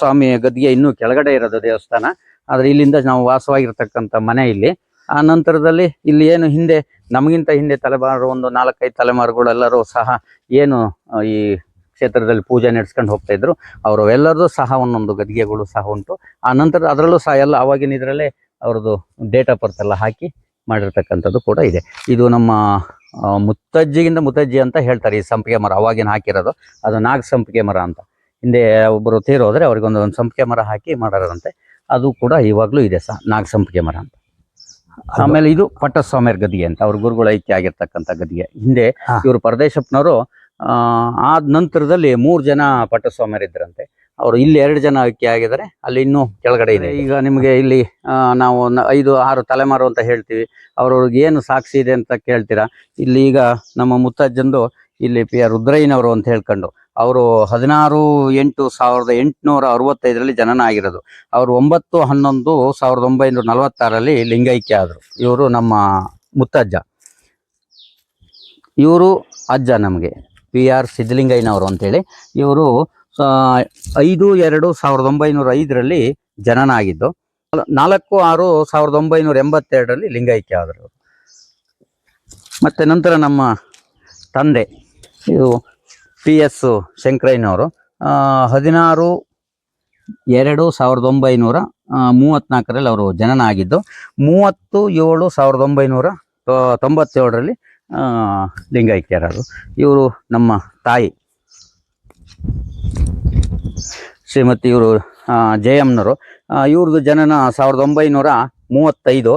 ಸ್ವಾಮಿ ಗದ್ದಿಗೆ ಇನ್ನೂ ಕೆಳಗಡೆ ಇರೋದು ದೇವಸ್ಥಾನ. ಆದರೆ ಇಲ್ಲಿಂದ ನಾವು ವಾಸವಾಗಿರ್ತಕ್ಕಂಥ ಮನೆ ಇಲ್ಲಿ. ಆ ನಂತರದಲ್ಲಿ ಇಲ್ಲಿ ಏನು ಹಿಂದೆ, ನಮಗಿಂತ ಹಿಂದೆ ತಲೆಮಾರು, ಒಂದು ನಾಲ್ಕೈದು ತಲೆಮಾರುಗಳೆಲ್ಲರೂ ಸಹ ಏನು ಈ ಕ್ಷೇತ್ರದಲ್ಲಿ ಪೂಜೆ ನಡೆಸ್ಕೊಂಡು ಹೋಗ್ತಾ ಇದ್ರು. ಅವರು ಎಲ್ಲರದು ಸಹ ಒಂದೊಂದು ಗದ್ದಿಗೆಗಳು ಸಹ ಉಂಟು. ಆ ನಂತರ ಅದರಲ್ಲೂ ಸಹ ಎಲ್ಲ ಅವಾಗಿನ ಇದರಲ್ಲೇ ಅವ್ರದ್ದು ಡೇಟ್ ಆಫ್ ಬರ್ತ್ ಎಲ್ಲ ಹಾಕಿ ಮಾಡಿರ್ತಕ್ಕಂಥದ್ದು ಕೂಡ ಇದೆ. ಇದು ನಮ್ಮ ಮುತ್ತಜ್ಜಿಗಿಂತ ಮುತ್ತಜ್ಜಿ ಅಂತ ಹೇಳ್ತಾರೆ ಈ ಸಂಪಿಗೆ ಮರ ಅವಾಗಿನ ಹಾಕಿರೋದು. ಅದು ನಾಗ ಸಂಪಿಗೆ ಮರ ಅಂತ. ಹಿಂದೆ ಒಬ್ಬರು ತೀರೋದ್ರೆ ಅವ್ರಿಗೆ ಒಂದು ಸಂಪಿಗೆ ಮರ ಹಾಕಿ ಮಾಡೋದಂತೆ ಅದು ಕೂಡ ಇವಾಗಲೂ ಇದೆ ಸಹ ನಾಗ ಸಂಪಿಗೆ ಮರ ಅಂತ. ಆಮೇಲೆ ಇದು ಪಟ್ಟಸ್ವಾಮಿಯರ್ ಗದಿಗೆ ಅಂತ ಅವ್ರ ಗುರುಗಳ ಐಕ್ಯ ಆಗಿರ್ತಕ್ಕಂಥ ಗದಿಗೆ ಹಿಂದೆ. ಇವರು ಪರದೇಶಪ್ಪನವರು ಆ ಆದ ನಂತರದಲ್ಲಿ ಮೂರು ಜನ ಪಟ್ಟಸ್ವಾಮಿಯರ್ ಇದ್ರಂತೆ ಅವರು ಇಲ್ಲಿ ಎರಡು ಜನ ಅಕ್ಕಿ ಆಗಿದ್ದಾರೆ. ಅಲ್ಲಿ ಇನ್ನೂ ಕೆಳಗಡೆ ಇದೆ. ಈಗ ನಿಮಗೆ ಇಲ್ಲಿ ನಾವು ಐದು, ಆರು ತಲೆಮಾರು ಅಂತ ಹೇಳ್ತೀವಿ. ಅವ್ರವ್ರಿಗೆ ಏನು ಸಾಕ್ಷಿ ಇದೆ ಅಂತ ಕೇಳ್ತೀರಾ? ಇಲ್ಲಿ ಈಗ ನಮ್ಮ ಮುತ್ತಜ್ಜಂದು ಇಲ್ಲಿ ಪಿ ಆರ್ ರುದ್ರಯ್ಯನವರು ಅಂತ ಹೇಳ್ಕೊಂಡು, ಅವರು ಹದಿನಾರು ಎಂಟು ಸಾವಿರದ ಎಂಟುನೂರ ಅರವತ್ತೈದರಲ್ಲಿ ಜನನ ಆಗಿರೋದು ಅವರು ಒಂಬತ್ತು ಹನ್ನೊಂದು ಸಾವಿರದ ಒಂಬೈನೂರ ನಲವತ್ತಾರಲ್ಲಿ ಲಿಂಗೈಕ್ಯ ಆದರು. ಇವರು ನಮ್ಮ ಮುತ್ತಜ್ಜ. ಇವರು ಅಜ್ಜ ನಮಗೆ, ಪಿ ಆರ್ ಸಿದ್ಧಲಿಂಗಯ್ಯನವರು ಅಂತೇಳಿ. ಇವರು ಐದು ಎರಡು ಸಾವಿರದ ಒಂಬೈನೂರ ಐದರಲ್ಲಿ ಜನನ ಆಗಿದ್ದು ನಾಲ್ಕು ಆರು ಸಾವಿರದ ಒಂಬೈನೂರ ಎಂಬತ್ತೆರಡರಲ್ಲಿ ಲಿಂಗೈಕ್ಯ ಆದರು ಮತ್ತು ನಂತರ ನಮ್ಮ ತಂದೆ, ಇದು ಪಿ ಎಸ್ ಶಂಕರಯ್ಯನವರು. ಹದಿನಾರು ಎರಡು ಸಾವಿರದ ಒಂಬೈನೂರ ಮೂವತ್ತ್ನಾಲ್ಕರಲ್ಲಿ ಅವರು ಜನನ ಆಗಿದ್ದು ಮೂವತ್ತು ಏಳು ಸಾವಿರದ ಒಂಬೈನೂರ ತೊಂಬತ್ತೇಳರಲ್ಲಿ ಲಿಂಗೈಕ್ಯರಾದರು ಇವರು ನಮ್ಮ ತಾಯಿ. ಶ್ರೀಮತಿ ಇವರು ಜಯಮ್ನವರು ಇವ್ರದ್ದು ಜನನ ಸಾವಿರದ ಒಂಬೈನೂರ ಮೂವತ್ತೈದು.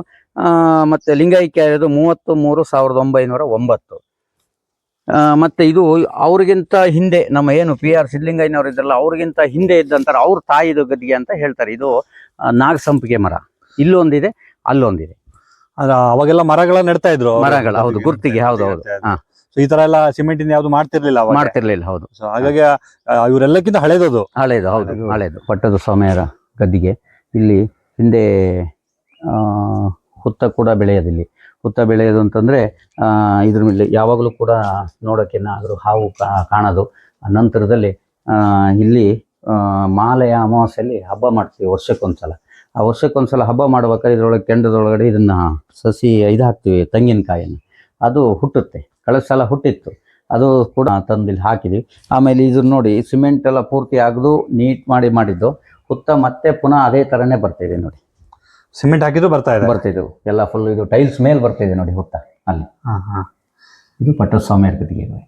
ಮತ್ತೆ ಲಿಂಗೈಕ್ಯ ಇರೋದು ಮೂವತ್ತು ಮೂರು ಸಾವಿರದ ಒಂಬೈನೂರ ಒಂಬತ್ತು. ಮತ್ತು ಇದು ಅವ್ರಿಗಿಂತ ಹಿಂದೆ ನಮ್ಮ ಏನು ಪಿ ಆರ್ ಸಿದ್ಲಿಂಗಯ್ಯನವರು ಇದ್ರಲ್ಲ ಅವ್ರಿಗಿಂತ ಹಿಂದೆ ಇದ್ದಂತಾರೆ ಅವ್ರ ತಾಯಿದು ಗದ್ದಿಗೆ ಅಂತ ಹೇಳ್ತಾರೆ. ಇದು ನಾಗಸಂಪಿಗೆ ಮರ. ಇಲ್ಲೊಂದಿದೆ ಅಲ್ಲೊಂದಿದೆ. ಅದ ಅವಾಗೆಲ್ಲ ಮರಗಳ ನೆಡ್ತಾ ಇದ್ರು ಮರಗಳ ಹೌದು ಗುರ್ತಿಗೆ ಹೌದು ಹೌದು. ಹಾ. So ಈ ತರ ಎಲ್ಲ ಸಿಮೆಂಟ್ ಇಂದ ಯಾವ್ದು ಮಾಡ್ತಿರ್ಲಿಲ್ಲ ಅವಾಗ. ಮಾಡ್ತಿರ್ಲಿಲ್ಲ ಹೌದು. So ಹಾಗಾಗಿ ಆ, ಇವರೆಲ್ಲಕ್ಕಿಂತ ಹಳೇದದು. ಹಳೇದು ಹೌದು ಹಳೇದು. ಹಳೇದು. ಪಟ್ಟದ ಸ್ವಾಮಿಯರ ಗದ್ದಿಗೆ. ಇಲ್ಲಿ ಹಿಂದೆ ಆ, ಹುತ್ತ ಕೂಡ ಬೆಳೆಯೋದಿಲ್ಲಿ ಹುತ್ತ ಬೆಳೆಯೋದು ಅಂತಂದ್ರೆ ಇದ್ರ ಮೇಲೆ ಯಾವಾಗಲೂ ಕೂಡ ನೋಡಕ್ಕೆ ಏನಾದರೂ ಹಾವು ಕಾ- ಕಾಣೋದು. ಆ ನಂತರದಲ್ಲಿ ಆ, ಇಲ್ಲಿ ಆ, ಮಾಲೆಯ ಅಮಾವಾಸ್ಯೆಯಲ್ಲಿ ಹಬ್ಬ ಮಾಡ್ತೀವಿ ವರ್ಷಕ್ಕೊಂದ್ಸಲ. ಆ ವರ್ಷಕ್ಕೊಂದ್ಸಲ ಹಬ್ಬ ಮಾಡ್ಬೇಕಾದ್ರೆ ಇದ್ರೊಳಗೆ ಕೆಂಡದೊಳಗಡೆ ಇದನ್ನ ಸಸಿ ಇದು ಹಾಕ್ತೀವಿ ತೆಂಗಿನಕಾಯನ್ನು ಅದು ಹುಟ್ಟುತ್ತೆ. ಕಳೆದ ಸಲ ಹುಟ್ಟಿತ್ತು. ಅದು ಕೂಡ ತಂದು ಇಲ್ಲಿ ಹಾಕಿದ್ವಿ. ಆಮೇಲೆ ಇದು ನೋಡಿ ಸಿಮೆಂಟ್ ಎಲ್ಲ ಪೂರ್ತಿ ಆಗದು ನೀಟ್ ಮಾಡಿ ಮಾಡಿದ್ದು. ಹುತ್ತ ಮತ್ತೆ ಪುನಃ ಅದೇ ಥರನೇ ಬರ್ತಿದೆ ನೋಡಿ. ಸಿಮೆಂಟ್ ಹಾಕಿದ್ರು ಬರ್ತಾ ಇದೆ? ಬರ್ತಿದ್ದು ಎಲ್ಲ ಫುಲ್ ಇದು ಟೈಲ್ಸ್ ಮೇಲೆ ಬರ್ತಿದೆ ನೋಡಿ ಹುತ್ತ ಅಲ್ಲಿ. ಹಾ, ಹಾ. ಇದು ಪಟ್ಟಸ್ವಾಮಿ ಗದ್ದಿಗೆ ಏನೀಗ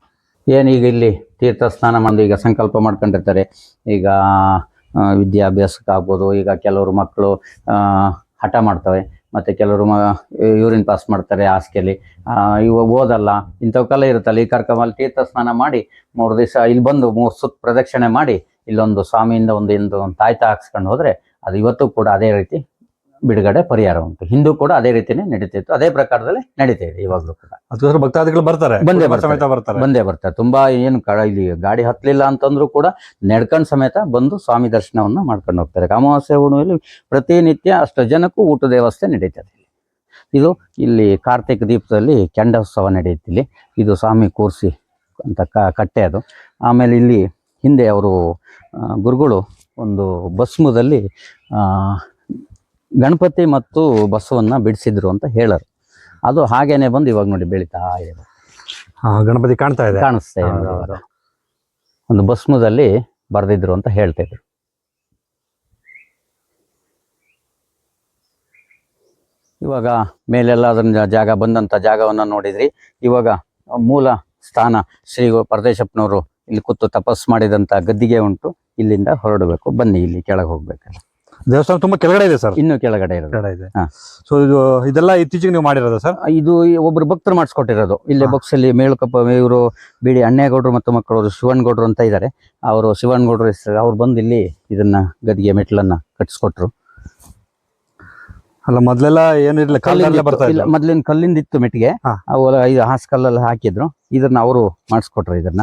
ಏನು ಈಗ ಇಲ್ಲಿ ತೀರ್ಥ ಸ್ನಾನ ಮಾಡಿ ಈಗ ಸಂಕಲ್ಪ ಮಾಡ್ಕೊಂಡಿರ್ತಾರೆ. ಈಗ ವಿದ್ಯಾಭ್ಯಾಸಕ್ಕಾಗ್ಬೋದು ಈಗ ಕೆಲವರು ಮಕ್ಕಳು ಹಠ ಮಾಡ್ತವೆ. ಮತ್ತು ಕೆಲವರು ಮ ಯೂರಿನ್ ಪಾಸ್ ಮಾಡ್ತಾರೆ ಹಾಸಿಗೆಯಲ್ಲಿ ಇವಾಗ ಓದಲ್ಲ, ಇಂಥವಕ್ಕೆಲ್ಲ ಇರುತ್ತಲ್ಲ, ಈ ಕಾರ್ಯಕ್ರಮದಲ್ಲಿ ತೀರ್ಥ ಸ್ನಾನ ಮಾಡಿ, ಮೂರು ದಿವಸ ಇಲ್ಲಿ ಬಂದು ಮೂರು ಸುತ್ತ ಪ್ರದಕ್ಷಿಣೆ ಮಾಡಿ, ಇಲ್ಲೊಂದು ಸ್ವಾಮಿಯಿಂದ ಒಂದು ಇಂದು ಒಂದು ತಾಯ್ತ ಹಾಕ್ಸ್ಕೊಂಡು ಹೋದರೆ ಅದು ಇವತ್ತು ಕೂಡ ಅದೇ ರೀತಿ ಬಿಡುಗಡೆ ಪರಿಹಾರ ಉಂಟು. ಹಿಂದೂ ಕೂಡ ಅದೇ ರೀತಿನೇ ನಡೀತಿತ್ತು ಅದೇ ಪ್ರಕಾರದಲ್ಲಿ ನಡೀತಾ ಇದೆ ಇವಾಗಲೂ ಕೂಡ. ಅದಕ್ಕೋಸ್ಕರ ಭಕ್ತಾದಿಗಳು ಬರ್ತಾರೆ. ಬಂದೇ ಬರ್ತಾರೆ. ಸಮೇತ ಬರ್ತಾರೆ. ಬಂದೇ ಬರ್ತಾರೆ. ತುಂಬಾ ಏನು ಇಲ್ಲಿ ಗಾಡಿ ಹತ್ತಲಿಲ್ಲ ಅಂತಂದ್ರೂ ಕೂಡ ನಡ್ಕೊಂಡ್ ಸಮೇತ ಬಂದು ಸ್ವಾಮಿ ದರ್ಶನವನ್ನು ಮಾಡ್ಕೊಂಡು ಹೋಗ್ತಾರೆ. ಅಮಾವಾಸ್ಯ ಹುಣ್ಣಿಮೆಯಲ್ಲಿ ಪ್ರತಿನಿತ್ಯ ಅಷ್ಟು ಜನಕ್ಕೂ ಊಟದ ವ್ಯವಸ್ಥೆ ನಡೀತದೆ ಇದು ಇಲ್ಲಿ ಕಾರ್ತಿಕ ದೀಪದಲ್ಲಿ ಕೆಂಡೋತ್ಸವ ನಡೆಯುತ್ತೆ ಇಲ್ಲಿ. ಇದು ಸ್ವಾಮಿ ಕೂರ್ಸಿ ಅಂತ ಕ ಕಟ್ಟೆ ಅದು. ಆಮೇಲೆ ಇಲ್ಲಿ ಹಿಂದೆ ಅವರು ಗುರುಗಳು ಒಂದು ಭಸ್ಮದಲ್ಲಿ ಗಣಪತಿ ಮತ್ತು ಬಸವನ್ನ ಬಿಡಿಸಿದ್ರು ಅಂತ ಹೇಳರು. ಅದು ಹಾಗೇನೆ ಬಂದು ಇವಾಗ ನೋಡಿ ಬೆಳೀತಾ ಇದೆ. ಗಣಪತಿ ಕಾಣ್ತಾ ಇದೆ. ಕಾಣಿಸ್ತಾ ಇದೆ ನೋಡಿ ಇವಾಗ. ಒಂದು ಭಸ್ಮದಲ್ಲಿ ಬರೆದಿದ್ರು ಅಂತ ಹೇಳ್ತಾ ಇದ್ರು. ಇವಾಗ ಮೇಲೆಲ್ಲ ಅದನ್ನ ಜಾಗ ಬಂದಂತ ಜಾಗವನ್ನ ನೋಡಿದ್ರಿ. ಇವಾಗ ಮೂಲ ಸ್ಥಾನ ಶ್ರೀ ಪರದೇಶಪ್ಪನವರು ಇಲ್ಲಿ ಕೂತು ತಪಸ್ ಮಾಡಿದಂತ ಗದ್ದಿಗೆ ಉಂಟು. ಇಲ್ಲಿಂದ ಹೊರಡಬೇಕು. ಬನ್ನಿ ಇಲ್ಲಿ ಕೆಳಗೆ ಹೋಗ್ಬೇಕಲ್ಲ. ದೇವಸ್ಥಾನ ತುಂಬಾ ಕೆಳಗಡೆ ಇದೆ ಸರ್. ಇನ್ನು ಕೆಳಗಡೆ ಇರೋದು. ಕೆಳಗಡೆ ಇದೆ. ಹಾ. ಸೊ ಇದು ಇದೆಲ್ಲ ಇತ್ತೀಚೆಗೆ ನೀವು ಮಾಡಿರೋದು ಸರ್? ಇದು ಒಬ್ರು ಭಕ್ತರು ಮಾಡಿಸ್ಕೊಟ್ಟಿರೋದು. ಇಲ್ಲೇ ಬಾಕ್ಸ್ ಅಲ್ಲಿ ಮೇಲ್ಕಪ್ಪ ಇವರು ಬಿಡಿ ಅಣ್ಣೇಗೌಡರು ಮತ್ತು ಮಕ್ಕಳು ಶಿವನ್ಗೌಡರು ಅಂತ ಇದ್ದಾರೆ ಅವರು ಶಿವನ್ಗೌಡರು ಹೆಸರು ಅವ್ರು ಬಂದು ಇಲ್ಲಿ ಇದನ್ನ ಗದಿಗೆ ಮೆಟ್ಲನ್ನ ಕಟ್ಸ್ಕೊಟ್ರು ಅಲ್ಲ ಮೊದ್ಲೆಲ್ಲ ಏನಿರ್ಲಿಲ್ಲ ಕಾಲದಲ್ಲೇ ಬರ್ತಾ ಇಲ್ಲ ಮೊದ್ಲಿನ ಕಲ್ಲಿಂದ ಇತ್ತು ಮೆಟ್ಟಿಗೆ. ಹಾ. ಅವು ಐದು ಹಾಸ್ಕಲ್ಲಲ್ಲಿ ಹಾಕಿದ್ರು. ಇದನ್ನ ಅವರು ಮಾಡಿಸ್ಕೊಟ್ರು ಇದನ್ನ.